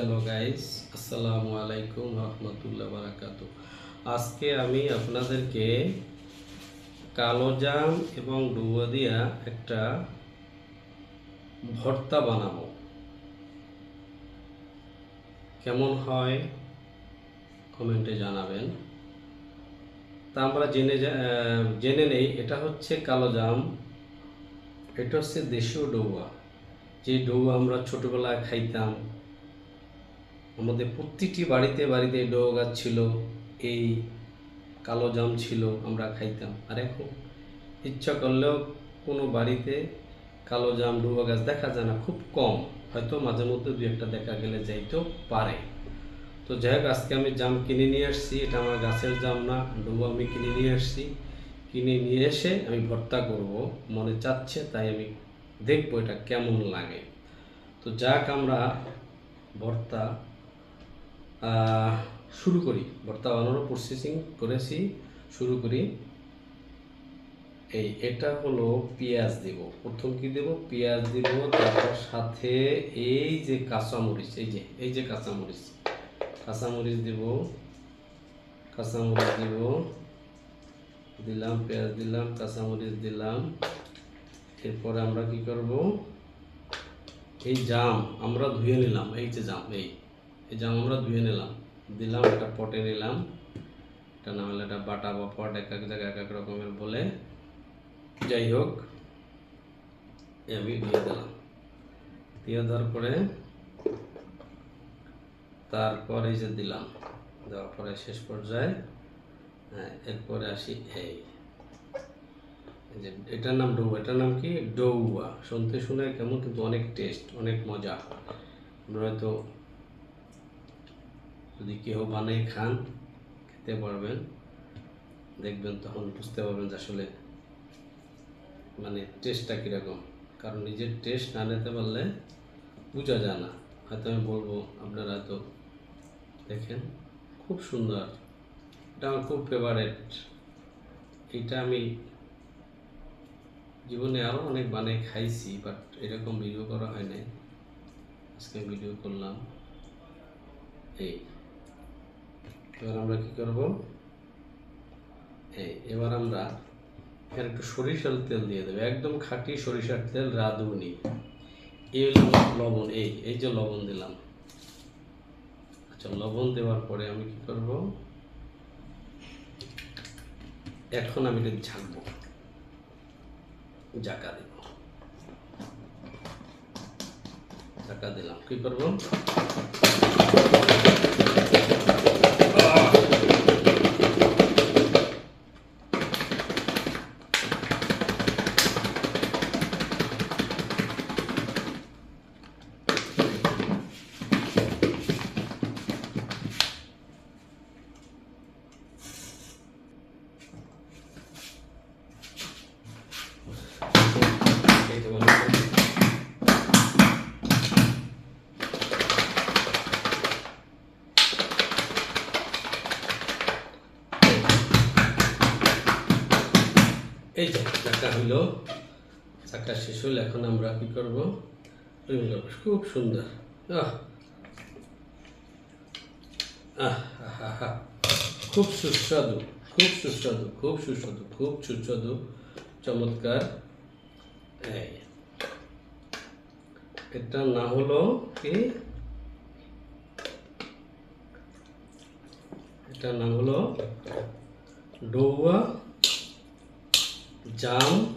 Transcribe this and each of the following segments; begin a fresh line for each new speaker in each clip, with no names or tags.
Hello guys আসসালামু আলাইকুম রহমতুল্লাহ বারাকাত আজকে আমি আপনাদেরকে কালো জাম এবং ডুবো দিয়া একটা ভর্তা বানাবো। কেমন হয়? কমেন্টে জানাবেন। তা আমরা জেনে জেনে নেই, এটা হচ্ছে কালো জাম। এটা হচ্ছে দেশীয় ডৌয়া যে ডৌয়া আমরা ছোটবেলায় খাইতাম আমাদের প্রতিটি বাড়িতে বাড়িতে ডৌ গাছ ছিল, এই কালো জাম ছিল, আমরা খাইতাম। আর এখন ইচ্ছা করলেও কোনো বাড়িতে কালো জাম ডুবা গাছ দেখা যায় না, খুব কম। হয়তো মাঝে মধ্যে দু একটা দেখা গেলে যাইতেও পারে। তো যাই হোক, আজকে আমি জাম কিনে নিয়ে আসছি, এটা আমার গাছের জাম না ডুবো আমি কিনে নিয়ে আসছি। কিনে নিয়ে এসে আমি ভর্তা করব, মনে চাচ্ছে, তাই আমি দেখব এটা কেমন লাগে। তো যাক, আমরা ভর্তা শুরু করি। ভর্তা বানানোর প্রসেসিং করেছি, শুরু করি। এই, এটা হলো পেঁয়াজ দেব। প্রথম কি দেব? পেঁয়াজ দেব, তারপর সাথে এই যে কাঁচামরিচ, এই যে এই যে কাঁচামরিচ। কাঁচামরিচ দেব কাঁচামরিচ দেব। দিলাম, পেঁয়াজ দিলাম, কাঁচামরিচ দিলাম। এরপরে আমরা কি করব? এই জাম, আমরা ধুয়ে নিলাম, এই যে জাম, এই। এই জাম আমরা ধুয়ে নিলাম, দিলাম একটা পটে নিলাম এটা না হলে এটা বাটা বা পট, এক এক জায়গায় এক এক রকমের বলে। যাই হোক আমি দিয়ে দিলাম। দিয়ে দেওয়ার পরে, তারপরে যে দিলাম, দেওয়ার পরে শেষ পর্যায়ে হ্যাঁ এরপরে আসি এই। এই যে এটার নাম ডৌ, এটার নাম কি? ডৌয়া শুনতে শুনে কেমন, কিন্তু অনেক টেস্ট, অনেক মজা। আমরা হয়তো যদি কেউ বানিয়ে খান, খেতে পারবেন। দেখবেন তখন বুঝতে পারবেন যে আসলে মানে টেস্টটা কীরকম। কারণ নিজের টেস্ট না নিতে পারলে বোঝা যায় না। হয়তো আমি বলব, আপনারা হয়তো দেখেন, খুব সুন্দর। এটা আমার খুব ফেভারেট এটা আমি জীবনে আরও অনেক বানিয়ে খাইছি বাট এরকম ভিডিও করা হয় নাই। আজকে ভিডিও করলাম। এই এবার আমরা কি করব? এই, এবার আমরা এখানে একটু সরিষার তেল দিয়ে দেবো। একদম খাঁটি সরিষার তেল, রাঁধুনি। এই লবণ। এই এই যে লবণ দিলাম। আচ্ছা লবণ দেওয়ার পরে আমি কি করব? এখন আমি এটা ঝাঁকবো জাকা দেব। জাকা দিলাম। কি করব? এই দেবো না। এই চাকা হইল। চাকা শেষ হইল, এখন আমরা কি করব? খুব সুন্দর। আহা। খুব সুস্বাদু খুব সুস্বাদু খুব সুস্বাদু খুব সুস্বাদু, চমৎকার। এটা না হলো কি? এটার নাম হলো ডৌয়া জাম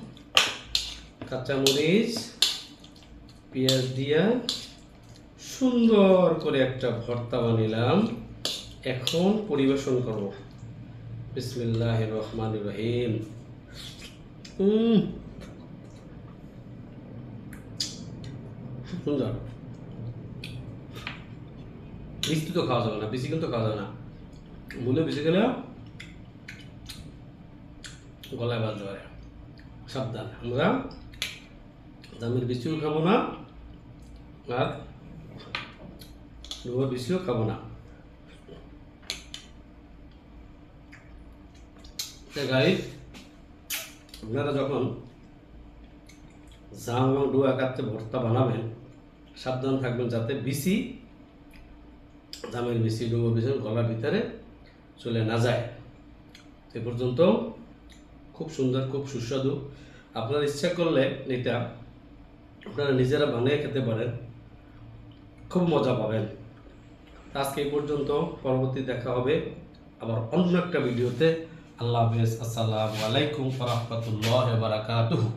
কাঁচামরিচ পেঁয়াজ দিয়া সুন্দর করে একটা ভর্তা বানিলাম। এখন পরিবেশন করব। বিসমিল্লাহ রহমান রহিম। উম, সুন্দর বেশি তো খাওয়া যাবে না বেশি কিন্তু খাওয়া যাবে না। বেশি গেলে গলায় বাজতে পারে। সাবধান, আমরা দামের বেশিও খাব না, আর ডুবোর বেশিও খাব না। গাইড আপনারা যখন জাম এবং ডুয়া কাটতে ভর্তা বানাবেন সাবধান থাকবেন যাতে বিসি দামের বেশি ডুবো বেশি গলার ভিতরে চলে না যায়। এ পর্যন্ত খুব সুন্দর, খুব সুস্বাদু। আপনারা ইচ্ছা করলে এটা আপনারা নিজেরা বানিয়ে খেতে পারেন। খুব মজা পাবেন। আজকে এই পর্যন্ত, পরবর্তী দেখা হবে আবার অন্য একটা ভিডিওতে। আল্লাহ হাফেজ। আসসালামু আলাইকুম রহমতুল্লাহ বারাকাতুহু।